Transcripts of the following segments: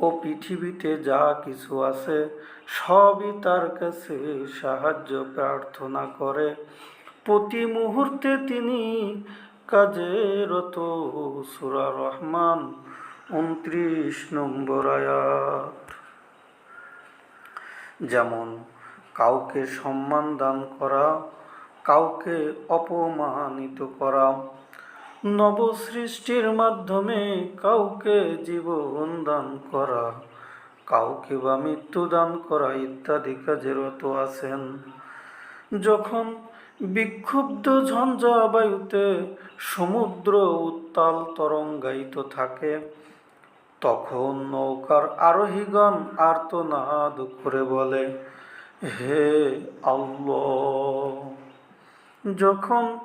ও পৃথিবীতে যা কিছু আছে, সবই তার কাছে সাহায্য, প্রার্থনা করে। প্রতি মুহূর্তে তিনি কাজে রত। সুরা রহমান উনত্রিশ নম্বর আয়াত। যেমন, কাউকে সম্মান দান করা, কাউকে অপমানিত করা নবসৃষ্টির মাধ্যমে কাউকে জীবন দান করা, কাউকে বা মৃত্যু দান করা ইত্যাদি কাজে রত আছেন। যখন বিক্ষুব্ধ ঝঞ্ঝা বায়ুতে সমুদ্র উত্তাল তরঙ্গায়িত থাকে, তখন নৌকার আরোহীগণ আর্তনাদ করে বলে, হে আল্লাহ! যখন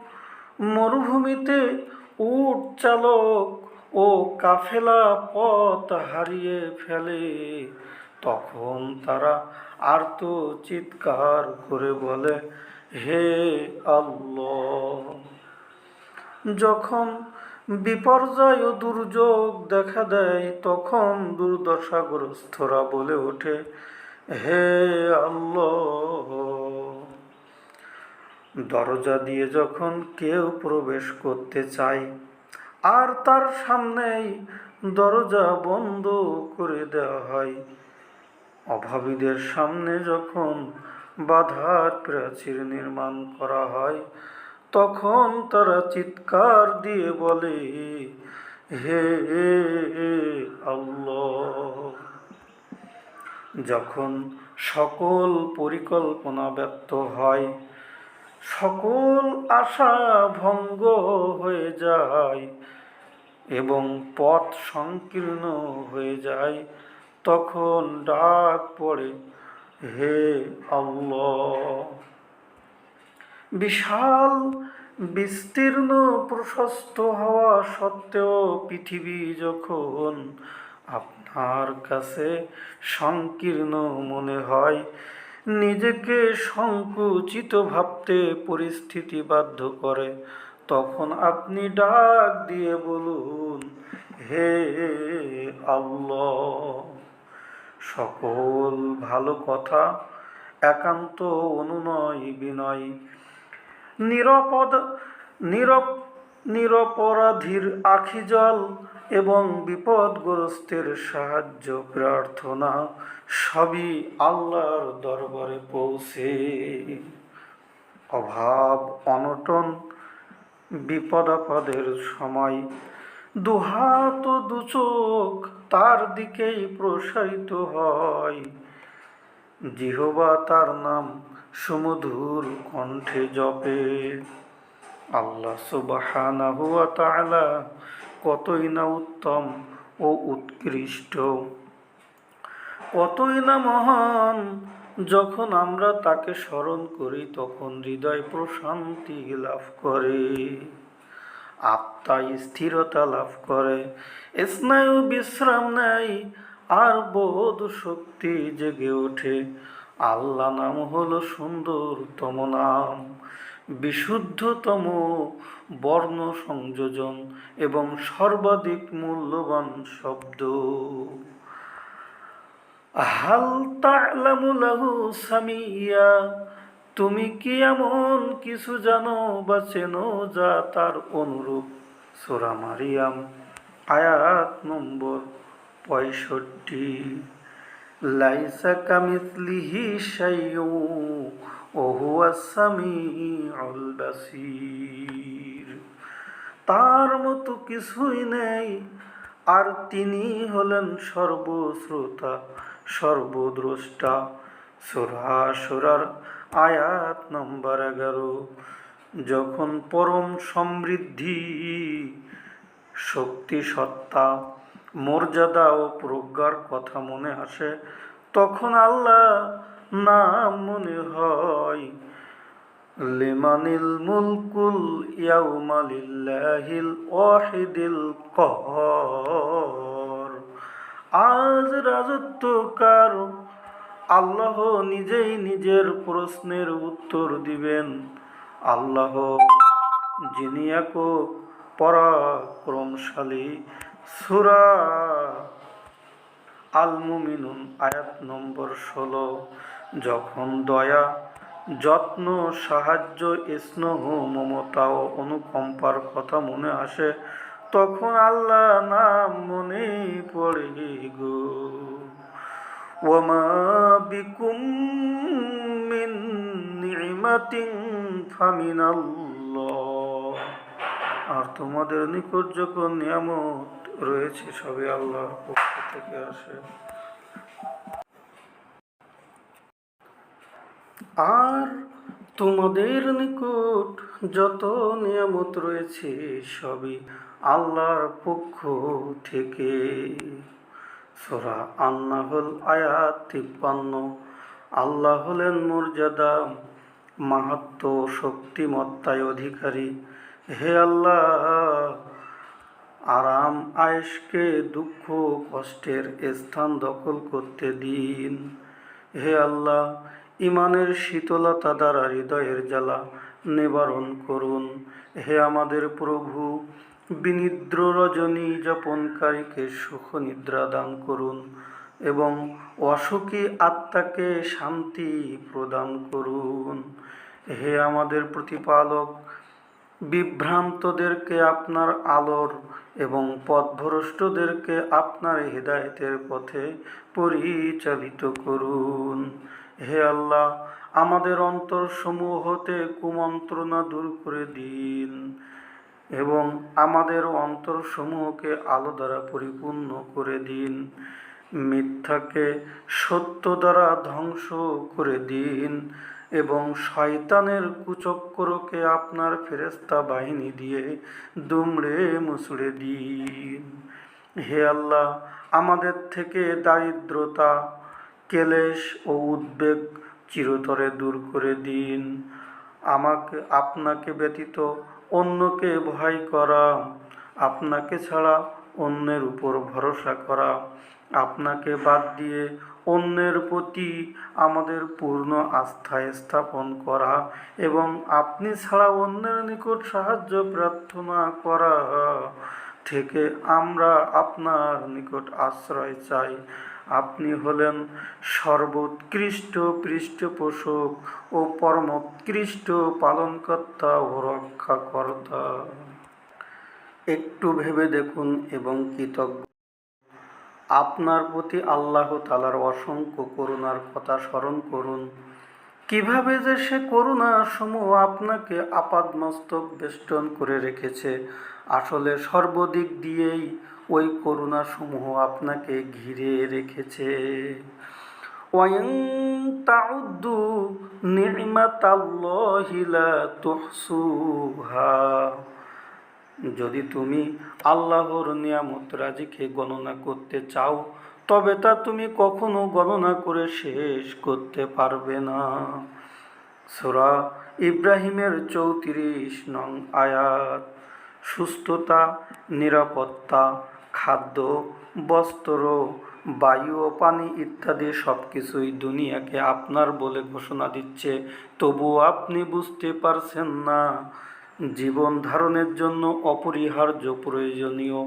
মরুভূমিতে উট চালক ও কাফেলা পথ হারিয়ে ফেলে। তখন তারা আর তো চিৎকার করে বলে, হে আল্লাহ! যখন বিপর্যয় ও দুর্যোগ দেখা দেয়, তখন দুর্দশাগ্রস্তরা বলে ওঠে, হে আল্লাহ! দরজা দিয়ে যখন কেউ প্রবেশ করতে চায়, আর তার সামনেই দরজা বন্ধ করে দেওয়া হয়। অভাবীদের সামনে যখন বাধার প্রাচীর নির্মাণ করা হয়, তখন তারা চিৎকার দিয়ে বলে, হে আল্লাহ। যখন সকল পরিকল্পনা ব্যর্থ হয় সকল আশা ভঙ্গ হয়ে যায় এবং পথ সংকীর্ণ হয়ে যায়, তখন ডাক পড়ে, হে আল্লাহ! বিশাল, বিস্তীর্ণ, প্রশস্ত হওয়া সত্ত্বেও পৃথিবী যখন আপনার কাছে সংকীর্ণ মনে হয় নিজেকে সংকুচিত ভাবতে পরিস্থিতি বাধ্য করে। তখন আপনি ডাক দিয়ে বলুন, হে আল্লাহ। সকল ভালো কথা, একান্ত অনুনয় বিনয়। নিরাপদ, নিরপ নিরপরাধীর আখি জল এবং বিপদগ্রস্তের সাহায্য প্রার্থনা সবই আল্লাহর দরবারে পৌঁছে। অভাব, অনটন, বিপদাপদের সময় দুহাত দুচোখ তার দিকেই প্রসারিত হয়। জিহবা তার নাম সুমধুর কণ্ঠে জপে। আল্লাহ তাআলা কতই না উত্তম ও উৎকৃষ্ট। কতই না মহান, যখন আমরা তাকে স্মরণ করি, তখন হৃদয় প্রশান্তি লাভ করে আত্মা স্থিরতা লাভ করে। স্নায়ু বিশ্রাম নেয়, আর বোধ শক্তি জেগে ওঠে। আল্লাহ নাম হলো সুন্দরতম নাম। বিশুদ্ধতম বর্ণ সংযোজন এবং সর্বাধিক মূল্যবান শব্দ। তুমি কি এমন কিছু জানো বা চেনো যা তার অনুরূপ? সোরা মারিয়াম, আয়াত নম্বর পঁয়ষট্টি। লাইসা কামিসলিহি শাইউ ওহুয়া সামিউল বাসির। তার মতো কিছুই নেই, আর তিনি হলেন সর্বশ্রোতা, সর্বদ্রষ্টা। সুরা সুরার আয়াত নম্বর এগারো। যখন পরম সমৃদ্ধি, শক্তি, সত্তা, মর্যাদা ও প্রজ্ঞার কথা মনে আসে, তখন আল্লাহ নাম মনে হয় লিমানিল মুলকুল ইয়াউমা লিল্লাহিল ওয়াহিদিল কহর। আজ রাজত্ব কার আল্লাহ নিজেই নিজের প্রশ্নের উত্তর দিবেন। আল্লাহ যিনি একক পরাক্রমশালী সুরা আল মুমিনুন, আয়াত নম্বর ষোলো। যখন দয়া, যত্ন, সাহায্য স্নেহ, মমতা ও অনুকম্পার কথা মনে আসে, তখন আল্লাহ নাম মনে পড়ে গো। ওমা বিকুম মিন নিমাতিন ফামিনাল্লাহ। আর তোমাদের নিকট যখন নিয়ামত রয়েছে সবই আল্লাহর পক্ষ থেকে আসে। আর তোমাদের নিকট যত নিয়ামত রয়েছে সবই আল্লাহর পক্ষ থেকে। সোরা আন্নাহল, আয়াত তিপ্পান্ন। আল্লাহ হলেন মর্যাদা, মাহাত্ম, শক্তিমত্তায় অধিকারী। হে আল্লাহ, আরাম, আয়েশকে দুঃখ, কষ্টের স্থান দখল করতে দিন। হে আল্লাহ ইমানের শীতলতা দ্বারা হৃদয়ের জ্বালা নিবারণ করুন। হে আমাদের প্রভু, বিনিদ্র রজনী যাপনকারীকে সুখ নিদ্রা দান করুন এবং অসুখী আত্মাকে শান্তি প্রদান করুন। হে আমাদের প্রতিপালক, বিভ্রান্তদেরকে আপনার আলোর এবং পথভ্রষ্টদেরকে আপনার হৃদায়তের পথে পরিচালিত করুন। হে আল্লাহ, আমাদের অন্তরসমূহ হতে কুমন্ত্রণা দূর করে দিন এবং আমাদের অন্তরসমূহকে আলো দ্বারা পরিপূর্ণ করে দিন, মিথ্যাকে সত্য দ্বারা ধ্বংস করে দিন এবং শয়তানের কুচক্রকে আপনার ফেরেস্তা বাহিনী দিয়ে দুমড়ে মুচড়ে দিন। হে আল্লাহ, আমাদের থেকে দারিদ্রতা কেলেশ ও উদ্বেগ চিরতরে দূর করে দিন। আমাকে, আপনাকে ব্যতীত অন্যকে ভয় করা। আপনাকে ছাড়া অন্যের উপর ভরসা করা। আপনাকে বাদ দিয়ে অন্যের প্রতি আমাদের পূর্ণ আস্থা স্থাপন করা এবং আপনি ছাড়া অন্যের নিকট সাহায্য প্রার্থনা করা থেকে আমরা আপনার নিকট আশ্রয় চাই। আপনি হলেন সর্বোৎকৃষ্ট পৃষ্ঠপোষক ও পরমোৎকৃষ্ট পালনকর্তা ও রক্ষাকর্তা। একটু ভেবে দেখুন এবং কৃতজ্ঞ। আপনার প্রতি আল্লাহ তালার অসংখ্য করুণার কথা স্মরণ করুন। কীভাবে যে সে করুণা সমূহ আপনাকে আপাদমস্তক বেষ্টন করে রেখেছে, আসলে সর্বদিক দিয়েই ওই করুণা সমূহ আপনাকে ঘিরে রেখেছে। তাউদ্দু যদি তুমি আল্লাহর নিয়ামত রাজিকে গণনা করতে চাও, তবে তা তুমি কখনো গণনা করে শেষ করতে পারবে না। সোরা ইব্রাহিমের চৌত্রিশ নং আয়াত, সুস্থতা, নিরাপত্তা খাদ্য, বস্ত্র, বায়ু ও পানি ইত্যাদি সব কিছুই দুনিয়াকে আপনার বলে ঘোষণা দিচ্ছে। তবুও আপনি বুঝতে পারছেন না, জীবন ধারণের জন্য অপরিহার্য, প্রয়োজনীয়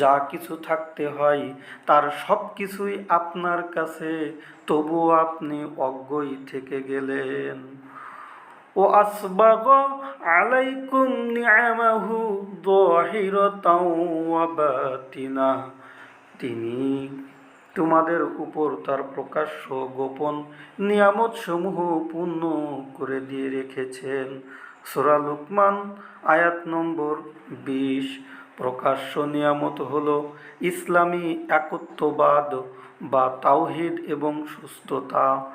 যা কিছু থাকতে হয় তার সব কিছুই আপনার কাছে। তবুও আপনি অজ্ঞই থেকে গেলেন। ও আসবাগ আলাইকুম নিয়ামাহু বাতিনা। তিনি তোমাদের উপর তার প্রকাশ্য গোপন নিয়ামত সমূহ পূর্ণ করে দিয়ে রেখেছেন। সুরা লুকমান, আয়াত নম্বর বিশ। প্রকাশ্য নিয়ামত হল ইসলামী একত্ববাদ বা তাওহিদ এবং সুস্থতা।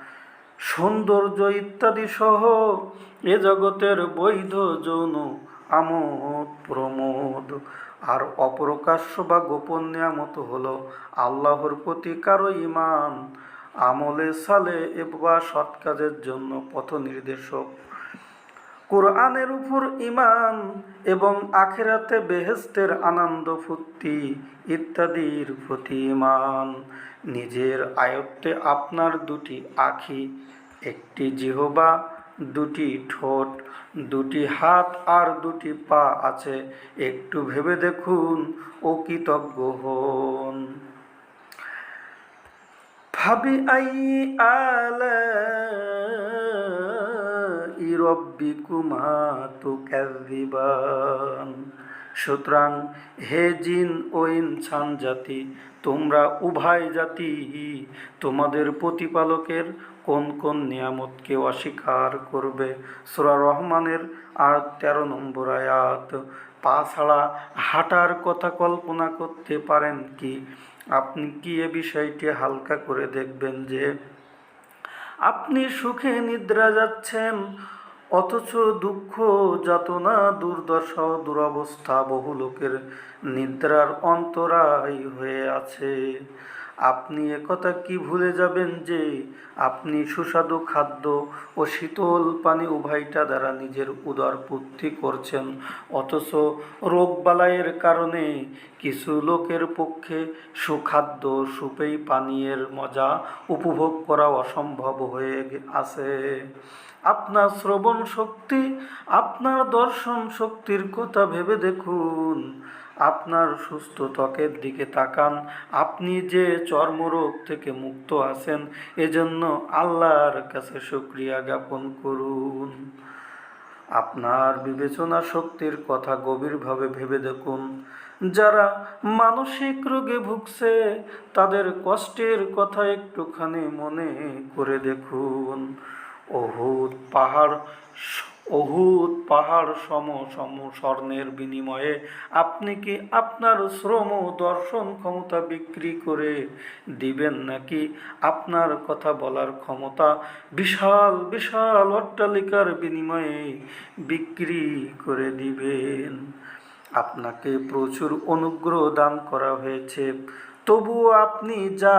সৌন্দর্য ইত্যাদি সহ এ জগতের বৈধ যৌন আমোদ, প্রমোদ আর অপ্রকাশ্য বা গোপন নিয়ামত হলো আল্লাহর প্রতি কারও ইমান আমলে সালে বা সৎ কাজের জন্য পথ নির্দেশক কোরআনের উপর ইমান এবং আখেরাতে বেহেস্তের আনন্দ, ফুর্তি ইত্যাদির প্রতি ইমান নিজের আয়ত্তে আপনার দুটি আখি, একটি জিহবা, দুটি ঠোঁট, দুটি হাত আর দুটি পা আছে। একটু ভেবে দেখুন, ও কৃতজ্ঞ হন। ফাবিআই আলাই সুতরাং হে জিন ও ইনসান জাতি, তোমরা উভয় জাতি তোমাদের প্রতিপালকের কোন কোন নিয়ামতকে অস্বীকার করবে? সূরা রহমানের আর তেরো নম্বর আয়াত পা ছাড়া হাঁটার কথা কল্পনা করতে পারেন কি? আপনি কি এ বিষয়টি হালকা করে দেখবেন যে, আপনি সুখে নিদ্রা যাচ্ছেন অথচ দুঃখ, যাতনা, দুর্দশা দুরবস্থা বহু লোকের নিদ্রার অন্তরায় হয়ে আছে। আপনি একথা কি ভুলে যাবেন যে আপনি সুস্বাদু খাদ্য ও শীতল পানি উভয়টা দ্বারা নিজের উদর পূর্তি করছেন। অথচ রোগবালাইয়ের কারণে কিছু লোকের পক্ষে সুখাদ্য, সুপেই পানীয়ের মজা উপভোগ করা অসম্ভব হয়ে আছে। আপনার শ্রবণ শক্তি, আপনার দর্শন শক্তির কথা ভেবে দেখুন। আপনার সুস্থ ত্বকের দিকে তাকান। আপনি যে চর্মরোগ থেকে মুক্ত আছেন, এজন্য আল্লাহর কাছে শুক্রিয়া জ্ঞাপন করুন। আপনার বিবেচনা শক্তির কথা গভীরভাবে ভেবে দেখুন। যারা মানসিক রোগে ভুগছে, তাদের কষ্টের কথা একটুখানি মনে করে দেখুন। অহুত পাহাড় অহুত পাহাড় সম সম স্বর্ণের বিনিময়ে আপনি কি আপনার শ্রম ও দর্শন ক্ষমতা বিক্রি করে দিবেন নাকি আপনার কথা বলার ক্ষমতা বিশাল বিশাল অট্টালিকার বিনিময়ে বিক্রি করে দিবেন? আপনাকে প্রচুর অনুগ্রহ দান করা হয়েছে। তবুও আপনি যা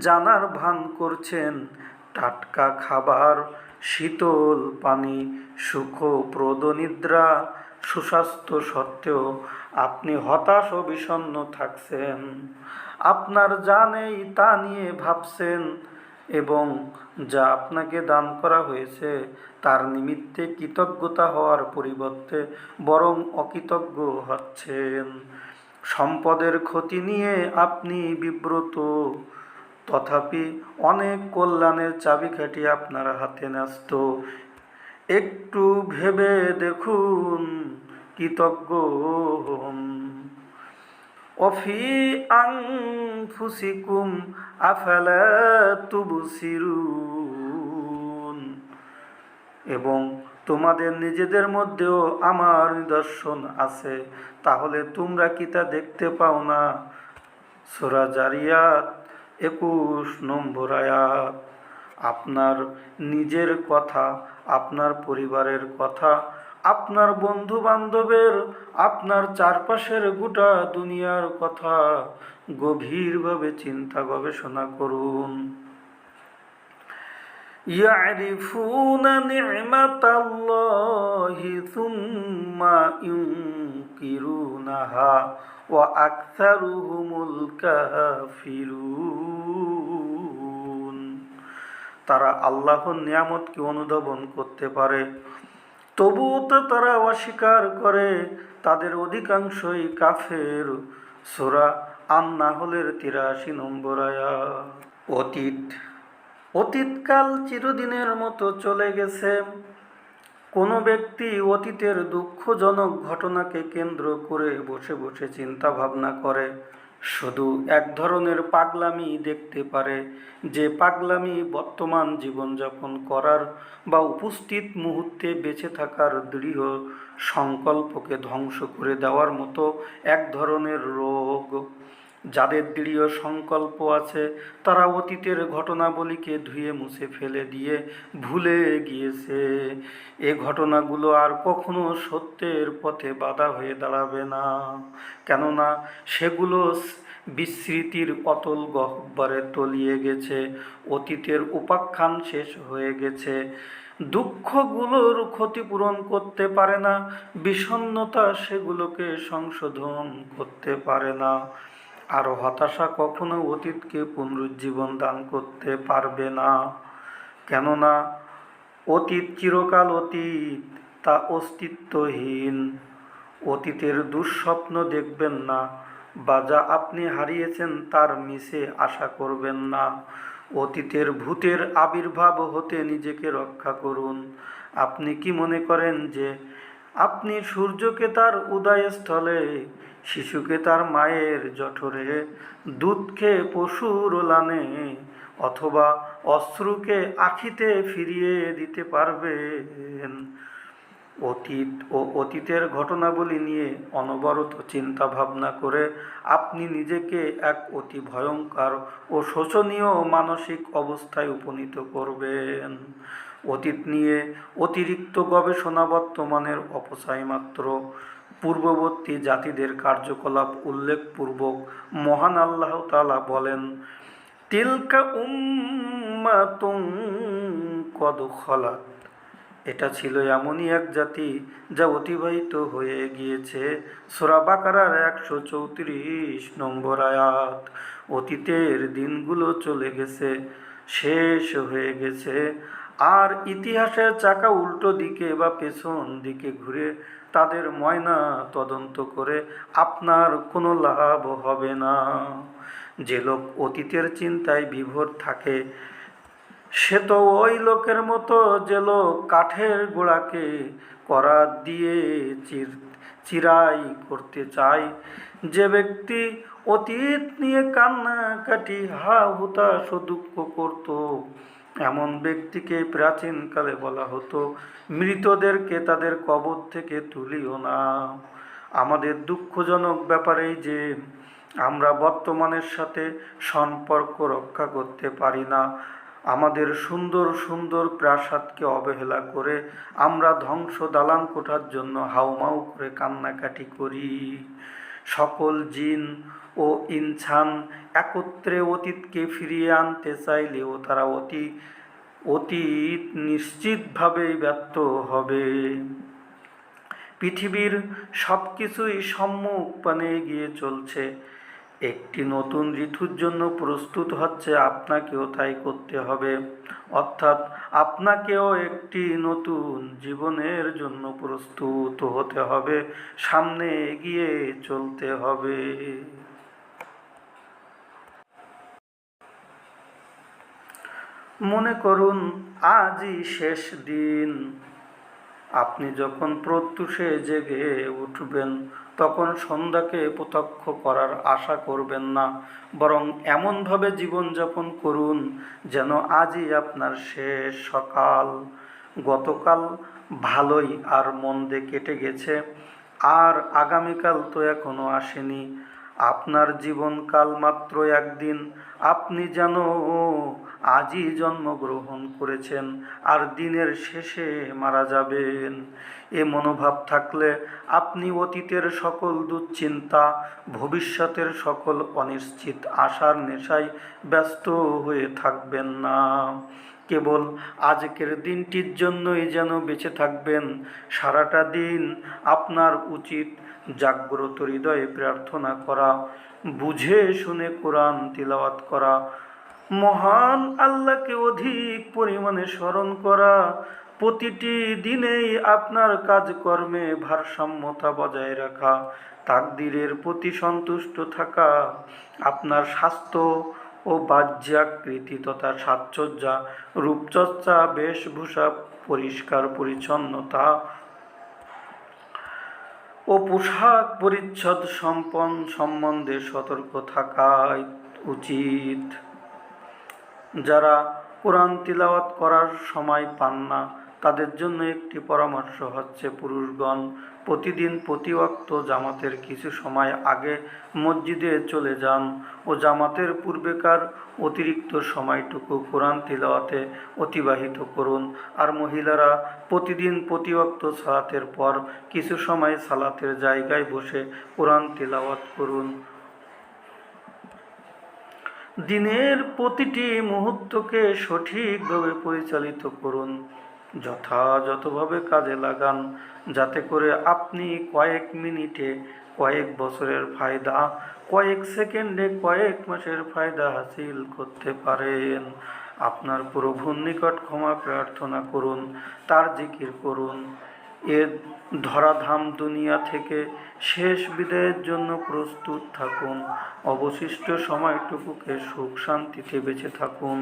জানার ভান করছেন টাটকা খাবার, শীতল পানি সুখপ্রদ নিদ্রা, সুস্বাস্থ্য সত্ত্বেও আপনি হতাশ ও বিষণ্ণ থাকছেন। আপনার যা নেই তা নিয়ে ভাবছেন এবং যা আপনাকে দান করা হয়েছে, তার নিমিত্তে কৃতজ্ঞতা হওয়ার পরিবর্তে বরং অকৃতজ্ঞ হচ্ছেন। সম্পদের ক্ষতি নিয়ে আপনি বিব্রত। তথাপি অনেক কল্যাণের চাবিকাঠি আপনার হাতে ন্যস্ত। একটু ভেবে দেখুন, কৃতজ্ঞ অফি আংফুসিকুম আফালা তুবসিরুন। এবং তোমাদের নিজেদের মধ্যেও আমার নিদর্শন আছে, তাহলে তোমরা কি তা দেখতে পাও না? সোরা জারিয়াত। একুশ নম্বর আয়াত আপনার নিজের কথা আপনার পরিবারের কথা আপনার বন্ধু বান্ধবের আপনার চারপাশের গোটা দুনিয়ার কথা গভীরভাবে চিন্তা গবেষণা করুন يعرفون نعمة الله ثم ينكرونها তারা আল্লাহর নিয়ামতকে অনুধাবন করতে পারে। তবুও তো তারা অস্বীকার করে, তাদের অধিকাংশই কাফের। সোরা আন্নাহলের তিরাশি নম্বর আয়া অতীত, অতীতকাল চিরদিনের মতো চলে গেছে। কোনো ব্যক্তি অতীতের দুঃখজনক ঘটনাকে কেন্দ্র করে বসে বসে চিন্তা ভাবনা করে। শুধু এক ধরনের পাগলামি দেখতে পারে, যে পাগলামি বর্তমান জীবনযাপন করার বা উপস্থিত মুহূর্তে বেঁচে থাকার দৃঢ় সংকল্পকে ধ্বংস করে দেওয়ার মতো এক ধরনের রোগ। যাদের দৃঢ় সংকল্প আছে, তারা অতীতের ঘটনাবলীকে ধুয়ে মুছে ফেলে দিয়ে ভুলে গিয়েছে। এ ঘটনাগুলো আর কখনো সত্যের পথে বাধা হয়ে দাঁড়াবে না। কেননা সেগুলো বিস্মৃতির অতল গহ্বরে তলিয়ে গেছে, অতীতের উপাখ্যান শেষ হয়ে গেছে। দুঃখগুলোর ক্ষতিপূরণ করতে পারে না, বিষণ্ণতা সেগুলোকে সংশোধন করতে পারে না। আর হতাশা কখনো অতীতকে পুনরুজ্জীবন দান করতে পারবে না। কেননা অতীত চিরকাল অতীত, তা অস্তিত্বহীন। অতীতের দুঃস্বপ্ন দেখবেন না বা যা আপনি হারিয়েছেন তার মিশে আশা করবেন না। অতীতের ভূতের আবির্ভাব হতে নিজেকে রক্ষা করুন। আপনি কি মনে করেন যে আপনি সূর্যকে তার উদয়স্থলে শিশুকে তার মায়ের জঠরে, দুধকে পশুর লানে অথবা অশ্রুকে আখিতে ফিরিয়ে দিতে পারবেন অতীত ও অতীতের ঘটনাবলী নিয়ে অনবরত চিন্তা ভাবনা করে আপনি নিজেকে এক অতি ভয়ঙ্কর ও শোচনীয় মানসিক অবস্থায় উপনীত করবেন। অতীত নিয়ে অতিরিক্ত গবেষণা বর্তমানের অপচয় মাত্র। পূর্ববর্তী জাতিদের কার্যকলাপ উল্লেখপূর্বক মহান আল্লাহ তাআলা বলেন, তিলকা উম্মাতুন কদ খলাত। এটা ছিল এমনই এক জাতি যা অতিবাহিত হয়ে গিয়েছে সোরা বাকারার একশো চৌত্রিশ নম্বর আয়াত। অতীতের দিনগুলো চলে গেছে, শেষ হয়ে গেছে, আর ইতিহাসের চাকা উল্টো দিকে বা পেছন দিকে ঘুরে তাদের ময়না তদন্ত করে আপনার কোনো লাভ হবে না। যে লোক অতীতের চিন্তায় বিভোর থাকে, সে তো ওই লোকের মতো যে লোক কাঠের গোড়াকে করা দিয়ে চির চিরাই করতে চায়। যে ব্যক্তি অতীত নিয়ে কান্নাকাটি হা হুতাশ দুঃখ করত এমন ব্যক্তিকে প্রাচীনকালে বলা হতো, মৃতদেরকে তাদের কবর থেকে তুলিও না। আমাদের দুঃখজনক ব্যাপারেই যে, আমরা বর্তমানের সাথে সম্পর্ক রক্ষা করতে পারি না। আমাদের সুন্দর সুন্দর প্রাসাদকে অবহেলা করে আমরা ধ্বংস দালান কোঠার জন্য হাউমাউ করে কান্নাকাটি করি। সকল জিন ও ইনসান একত্রে অতীতকে ফিরিয়ে আনতে চাইলেও তারা অতি, অতীত নিশ্চিতভাবেই ব্যর্থ হবে। পৃথিবীর সব কিছুই সম্মুখ পানে এগিয়ে চলছে। একটি নতুন ঋতুর জন্য প্রস্তুত হচ্ছে আপনাকেও তাই করতে হবে। অর্থাৎ আপনাকেও একটি নতুন জীবনের জন্য প্রস্তুত হতে হবে। সামনে এগিয়ে চলতে হবে। মনে করুন, আজই শেষ দিন। আপনি যখন প্রত্যুষে জেগে উঠবেন, তখন সন্ধ্যাকে প্রত্যক্ষ করার আশা করবেন না, বরং এমনভাবে জীবনযাপন করুন যেন আজই আপনার শেষ সকাল। গতকাল ভালোই আর মন্দে কেটে গেছে, আর আগামীকাল তো এখনও আসেনি। আপনার জীবনকাল মাত্র একদিন, আপনি যেন আজই জন্মগ্রহণ করেছেন আর দিনের শেষে মারা যাবেন। এ মনোভাব থাকলে আপনি অতীতের সকল দুশ্চিন্তা, ভবিষ্যতের সকল অনিশ্চিত আশার নেশায় ব্যস্ত হয়ে থাকবেন না। কেবল আজকের দিনটির জন্যই যেন বেঁচে থাকবেন। সারাটা দিন আপনার উচিত জাগ্রত হৃদয়ে প্রার্থনা করা, বুঝে শুনে কোরআন তিলাওয়াত করা মহান আল্লাহকে অধিক পরিমাণে স্মরণ করা, প্রতিটি দিনেই আপনার কাজকর্মে ভারসাম্যতা বজায় রাখা, তাকদিরের প্রতি সন্তুষ্ট থাকা, আপনার স্বাস্থ্য ও বাহ্যাকৃতি তথা সাজসজ্জা, রূপচর্চা, বেশভূষা, পরিষ্কার পরিচ্ছন্নতা ও পোশাক পরিচ্ছদ সম্পন্ন সম্বন্ধে সতর্ক থাকাই উচিত। যারা কোরআন তিলাওয়াত করার সময় পান না, তাদের জন্য একটি পরামর্শ হচ্ছে পুরুষগণ প্রতিদিন প্রতি ওয়াক্ত জামাতের কিছু সময় আগে মসজিদে চলে যান ও জামাতের পূর্বেকার অতিরিক্ত সময়টুকু কোরআন তিলাওয়াতে অতিবাহিত করুন। আর মহিলারা প্রতিদিন প্রতি ওয়াক্ত সালাতের পর কিছু সময় সালাতের জায়গায় বসে কোরআন তিলাওয়াত করুন। দিনের প্রতিটি মুহূর্তকে সঠিকভাবে পরিচালিত করুন। যথাযথভাবে কাজে লাগান, যাতে করে আপনি কয়েক মিনিটে কয়েক বছরের ফায়দা, কয়েক সেকেন্ডে কয়েক মাসের ফায়দা হাসিল করতে পারেন। আপনার প্রভুর নিকট ক্ষমা প্রার্থনা করুন, তার জিকির করুন এ ধরাধাম দুনিয়া থেকে শেষ বিদায়ের জন্য প্রস্তুত থাকুন। অবশিষ্ট সময়টুকুকে সুখ শান্তিতে বেঁচে থাকুন।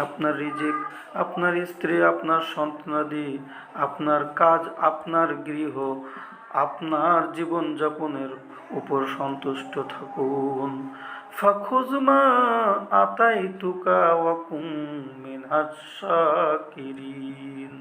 আপনার রিজিক, আপনার স্ত্রী, আপনার সন্তানাদি, আপনার কাজ, আপনার গৃহ, আপনার জীবনযাপনের উপর সন্তুষ্ট থাকুন। ফাখুজমা আতাই তুকা ওয়াকুম মিনহাস শাকিরিন।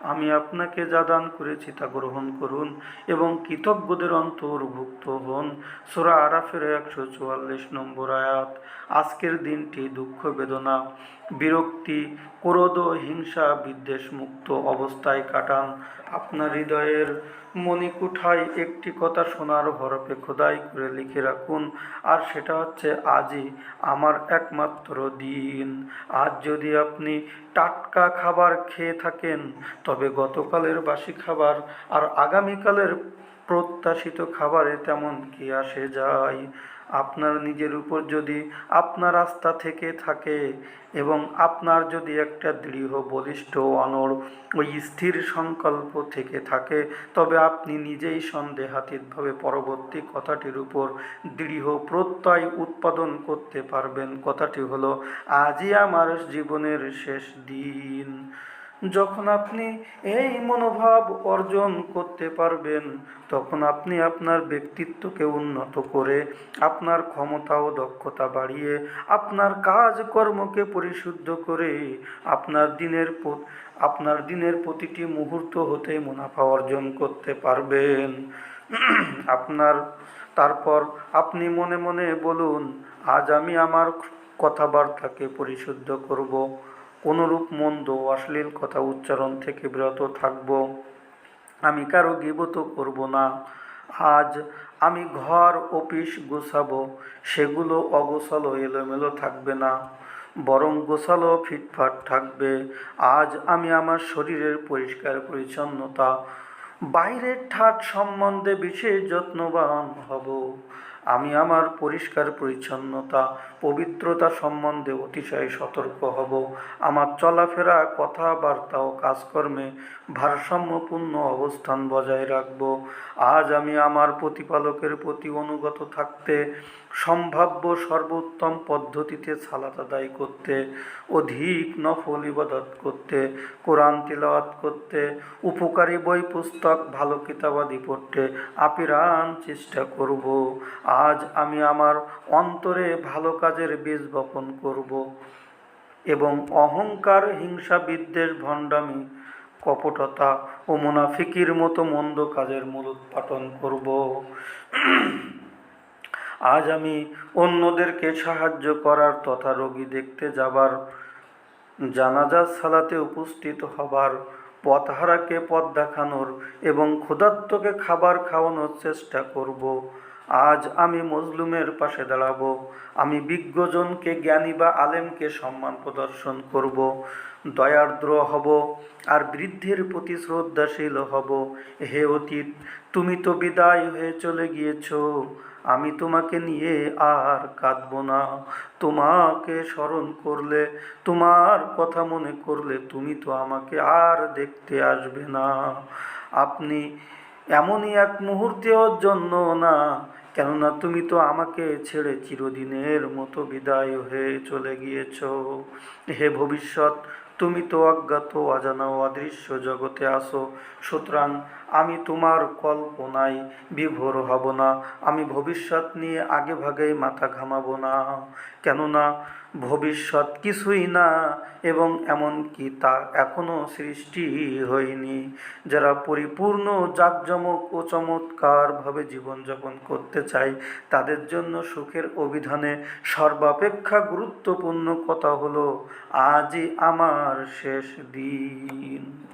আমি আপনাকে যা দান করেছি তা গ্রহণ করুন এবং কৃতজ্ঞদের অন্তর্ভুক্ত হন। সোরা আরাফের একশো চুয়াল্লিশ নম্বর আয়াত, আজকের দিনটি দুঃখ বেদনা, বিরক্তি, ক্রোধ হিংসা বিদ্বেষ মুক্ত অবস্থায় কাটান। আপনার হৃদয়ের মণিকুঠায় একটি কথা শোনার হরফে খোদাই করে লিখে রাখুন, আর সেটা হচ্ছে আজই আমার একমাত্র দিন। আজ যদি আপনি টাটকা খাবার খেয়ে থাকেন, তবে গতকালের বাসি খাবার আর আগামীকালের প্রত্যাশিত খাবারে তেমন কি আসে যায়? আপনার নিজের উপর যদি আপনার আস্থা থেকে থাকে এবং আপনার যদি একটা দৃঢ়, বলিষ্ঠ, অনড় ওই স্থির সংকল্প থেকে থাকে, তবে আপনি নিজেই সন্দেহাতীতভাবে পরবর্তী কথাটির উপর দৃঢ় প্রত্যয় উৎপাদন করতে পারবেন। কথাটি হলো, আজই আমার জীবনের শেষ দিন। যখন আপনি এই মনোভাব অর্জন করতে পারবেন, তখন আপনি আপনার ব্যক্তিত্বকে উন্নত করে, আপনার ক্ষমতা ও দক্ষতা বাড়িয়ে, আপনার কাজকর্মকে পরিশুদ্ধ করে আপনার দিনের আপনার দিনের প্রতিটি মুহূর্ত হতে মুনাফা অর্জন করতে পারবেন। আপনার, তারপর আপনি মনে মনে বলুন, আজ আমি আমার কথাবার্তাকে পরিশুদ্ধ করব। কোনরূপ মন্দ অশ্লীল কথা উচ্চারণ থেকে বিরত থাকব। আমি কারও গিবত করব না। আজ আমি ঘর, অফিস গোছাবো, সেগুলো অগোছালো, এলোমেলো থাকবে না। বরং গোছালো, ফিটফাট থাকবে। আজ আমি আমার শরীরের পরিষ্কার পরিচ্ছন্নতা। বাইরের ঠাট সম্বন্ধে বিশেষ যত্নবান হব। আমি আমার পরিষ্কার পরিচ্ছন্নতা, পবিত্রতা সম্বন্ধে অতিশয় সতর্ক হব। আমার চলাফেরা, কথাবার্তা ও কাজকর্মে ভারসাম্যপূর্ণ অবস্থান বজায় রাখব। আজ আমি আমার প্রতিপালকের প্রতি অনুগত থাকতে সম্ভাব্য সর্বোত্তম পদ্ধতিতে সালাত আদায় করতে, অধিক নফল ইবাদত করতে, কোরআন তিলাওয়াত করতে, উপকারী বই, পুস্তক, ভালো কিতাবাদি পড়তে আপিরান চেষ্টা করব। আজ আমি আমার অন্তরে ভালো কাজের বীজ বপন করব এবং অহংকার, হিংসা, বিদ্বেষ, ভণ্ডামি, কপটতা ও মুনাফিকির মতো মন্দ কাজের মূলোৎপাটন করব। আজ আমি অন্যদেরকে সাহায্য করার তথা রোগী দেখতে যাবার জানাজার সালাতে উপস্থিত হবার পথহারাকে পথ দেখানোর এবং ক্ষুধার্তকে খাবার খাওয়ানোর চেষ্টা করব। আজ আমি মজলুমের পাশে দাঁড়াবো। আমি বিজ্ঞজনকে, জ্ঞানী বা আলেমকে সম্মান প্রদর্শন করব। দয়ার্দ্র হব আর বৃদ্ধের প্রতি শ্রদ্ধাশীল হব। হে অতীত, তুমি তো বিদায় হয়ে চলে গিয়েছো। আমি তোমাকে নিয়ে আর কাঁদব না। তোমাকে স্মরণ করলে, তোমার কথা মনে করলে তুমি তো আমাকে আর দেখতে আসবে না। আপনি এমনই এক মুহূর্তেও জন্য না, কেননা তুমি তো আমাকে ছেড়ে চিরদিনের মতো বিদায় হয়ে চলে গিয়েছ। হে ভবিষ্যৎ তুমি তো অজ্ঞাত, অজানা অদৃশ্য জগতে আসো সুতরাং আমি তোমার কল্পনায় বিভোর হব না। আমি ভবিষ্যৎ নিয়ে আগে ভাগেই মাথা ঘামাবো না। কেননা ভবিষ্যৎ কিছুই না এবং এমনকি তা এখনও সৃষ্টি হয়নি। যারা পরিপূর্ণ, জাঁকজমক ও চমৎকারভাবে জীবনযাপন করতে চায়, তাদের জন্য সুখের অভিধানে সর্বাপেক্ষা গুরুত্বপূর্ণ কথা হলো, আজই আমার শেষ দিন।